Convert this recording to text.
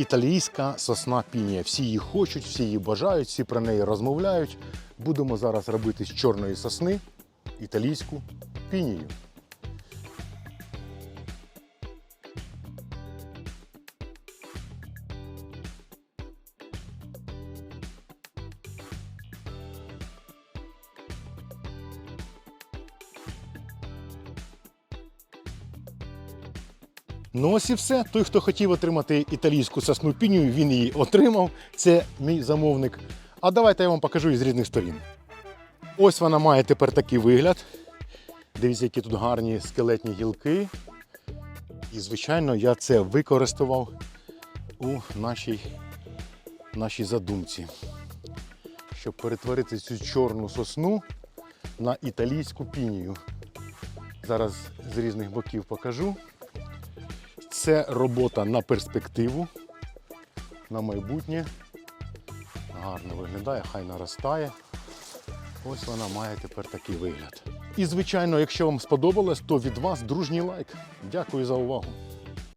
італійська сосна пінія. Всі її хочуть, всі її бажають, всі про неї розмовляють. Будемо зараз робити з чорної сосни італійську пінію. Ну ось і все. Той, хто хотів отримати італійську сосну пінію, він її отримав. Це мій замовник. А давайте я вам покажу із різних сторін. Ось вона має тепер такий вигляд. Дивіться, які тут гарні скелетні гілки. І, звичайно, я це використовував у нашій, нашій задумці, щоб перетворити цю чорну сосну на італійську пінію. Зараз з різних боків покажу. Це робота на перспективу, на майбутнє. Гарно виглядає, хай наростає. Ось вона має тепер такий вигляд. І, звичайно, якщо вам сподобалось, то від вас дружній лайк. Дякую за увагу.